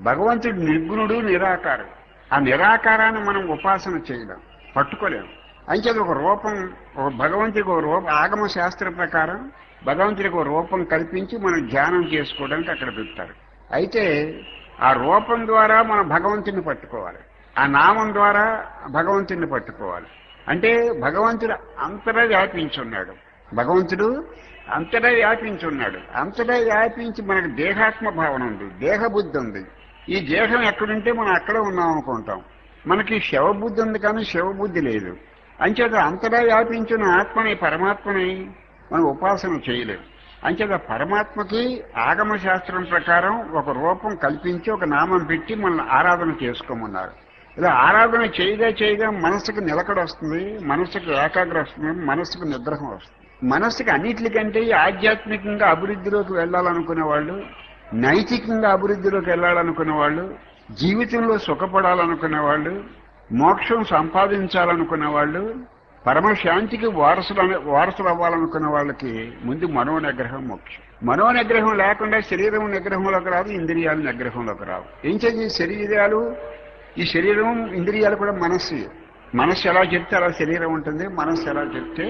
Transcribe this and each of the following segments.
భగవంతుడు నిర్గుణుడు నిరాకారం ఆ నిరాకారాన్ని మనం ఉపాసన చేయలేం పట్టుకోలేం. అంచేది ఒక రూపం ఒక భగవంతుడికి ఒక రూపం ఆగమ శాస్త్ర ప్రకారం భగవంతుడికి ఒక రూపం కల్పించి మనం ధ్యానం చేసుకోవడానికి అక్కడ పెడతారు. అయితే ఆ రూపం ద్వారా మనం భగవంతుని పట్టుకోవాలి. ఆ నామం ద్వారా భగవంతుని పట్టుకోవాలి. అంటే భగవంతుడు అంతటా వ్యాపించున్నాడు. భగవంతుడు అంతటా వ్యాపించున్నాడు. అంతటా వ్యాపించి మనకు దేహాత్మ భావన ఉంది దేహబుద్ధి ఉంది. ఈ దేహం ఎక్కడుంటే మనం అక్కడే ఉన్నాం అనుకుంటాం. మనకి శవబుద్ధి ఉంది కానీ శివబుద్ధి లేదు. అంచేత అంతటా వ్యాపించిన ఆత్మని పరమాత్మని మనం ఉపాసన చేయలేము అంచేత పరమాత్మకి ఆగమ శాస్త్రం ప్రకారం ఒక రూపం కల్పించి ఒక నామం పెట్టి మనల్ని ఆరాధన చేసుకోమన్నారు. ఇలా ఆరాధన చేయగా చేయగా మనసుకు నిలకడ వస్తుంది మనసుకు ఏకాగ్ర వస్తుంది మనసుకు నిగ్రహం వస్తుంది. మనసుకి అన్నిటికంటే ఆధ్యాత్మికంగా అభివృద్ధిలోకి వెళ్ళాలనుకునే వాళ్ళు నైతికంగా అభివృద్ధిలోకి వెళ్ళాలనుకునే వాళ్ళు జీవితంలో సుఖపడాలనుకునే వాళ్ళు మోక్షం సంపాదించాలనుకునే వాళ్ళు పరమశాంతికి వారసులు వారసులు అవ్వాలనుకున్న వాళ్ళకి ముందు మనో నిగ్రహం మోక్షం మనో నిగ్రహం లేకుండా శరీరం నిగ్రహంలోకి రాదు ఇంద్రియాలు నిగ్రహంలోకి రావు. ఏం చేసి శరీరాలు ఈ శరీరం ఇంద్రియాలు కూడా మనస్సు. మనస్సు ఎలా చెప్తే అలా శరీరం ఉంటుంది మనస్సు ఎలా చెప్తే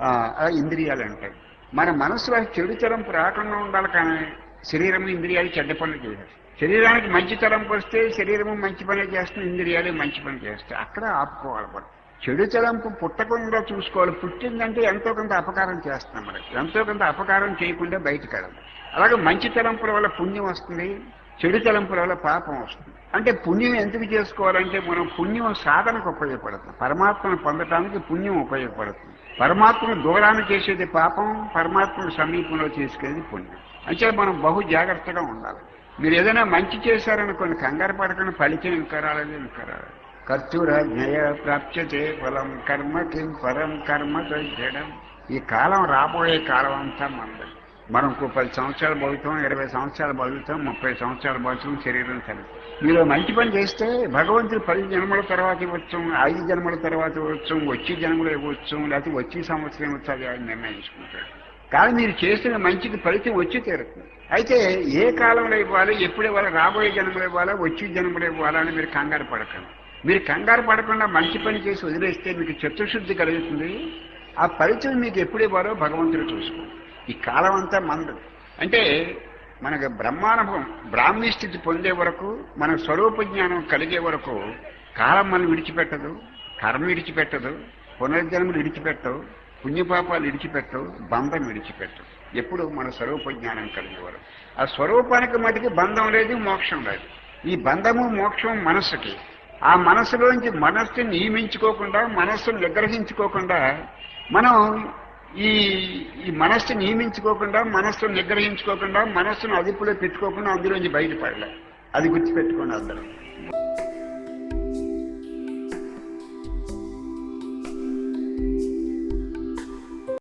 ఆ, ఇంద్రియాలు అంటాయి మన మనసులో చెడుతరం రాకుండా ఉండాలి కానీ శరీరం ఇంద్రియాలు చెడ్డ పనులు చేయాలి శరీరానికి మంచి తలంపు వస్తే శరీరము మంచి పని చేస్తుంది ఇంద్రియాలు మంచి పని చేస్తాయి. అక్కడ ఆపుకోవాలి మనం. చెడు తలంపు పుట్టకుండా చూసుకోవాలి. పుట్టిందంటే ఎంతో కొంత అపకారం చేస్తున్నాం మనకి ఎంతో కొంత అపకారం చేయకుండా బయటకు వెళ్ళాలి. అలాగే మంచి తలంపుల వల్ల పుణ్యం వస్తుంది చెడు తలంపుల వల్ల పాపం వస్తుంది. అంటే పుణ్యం ఎందుకు చేసుకోవాలంటే మనం పుణ్యం సాధనకు ఉపయోగపడుతుంది. పరమాత్మను పొందటానికి పుణ్యం ఉపయోగపడుతుంది. పరమాత్మను దూరాన్ని చేసేది పాపం పరమాత్మను సమీపంలో చేసుకునేది పుణ్యం. అంటే మనం బహు జాగ్రత్తగా ఉండాలి. మీరు ఏదైనా మంచి చేశారనుకోండి కంగారు పడకుండా ఫలితం ఇంకా రాలేదు ఇంకా రాలేదు కర్తూర జ్ఞయ ప్రాప్యతే ఫలం కర్మ కిం పరం కర్మ చేయడం ఈ కాలం రాబోయే కాలం అంతా మనది. మనం ఇంకో పది సంవత్సరాలు బతుకుతాం ఇరవై సంవత్సరాలు బతుకుతాం ముప్పై సంవత్సరాలు బతుకుతాం శరీరం తెలుసు మీరు మంచి పని చేస్తే భగవంతుడు పది జన్మల తర్వాత ఇవ్వచ్చు ఐదు జన్మల తర్వాత ఇవ్వచ్చు వచ్చే జన్మలో ఇవ్వచ్చు లేకపోతే వచ్చే సంవత్సరం ఇవ్వచ్చు అది నిర్ణయించుకుంటాడు. కానీ మీరు చేసిన మంచికి ఫలితం వచ్చి తీరుతుంది. అయితే ఏ కాలంలో ఇవ్వాలి ఎప్పుడు ఇవ్వాలి రాబోయే జన్మలు ఇవ్వాలా వచ్చే జన్మలు ఇవ్వాలా అని మీరు కంగారు పడకండి. మీరు కంగారు పడకుండా మంచి పని చేసి వదిలేస్తే మీకు చిత్తశుద్ధి కలుగుతుంది. ఆ ఫలితం మీకు ఎప్పుడు ఇవ్వాలో భగవంతుడు చూసుకోండి. ఈ కాలం అంతా మందు. అంటే మనకు బ్రహ్మానుభవం బ్రాహ్మీ స్థితి పొందే వరకు మన స్వరూప జ్ఞానం కలిగే వరకు కాలం మనం విడిచిపెట్టదు కర్మ విడిచిపెట్టదు పునర్జన్మలు విడిచిపెట్టవు. పుణ్యపాపాలు విడిచిపెట్టవు బంధం విడిచిపెట్టవు ఎప్పుడు మన స్వరూప జ్ఞానం ఆ స్వరూపానికి మటుకి బంధం లేదు మోక్షం లేదు. ఈ బంధము మోక్షం మనస్సుకి. ఆ మనసులోంచి మనస్సుని నియమించుకోకుండా మనస్సును నిగ్రహించుకోకుండా మనం ఈ ఈ మనస్సు నియమించుకోకుండా మనస్సును నిగ్రహించుకోకుండా మనస్సును అదుపులో పెట్టుకోకుండా అందులోంచి బయటపడలే. అది గుర్తుపెట్టుకోండి అందరూ.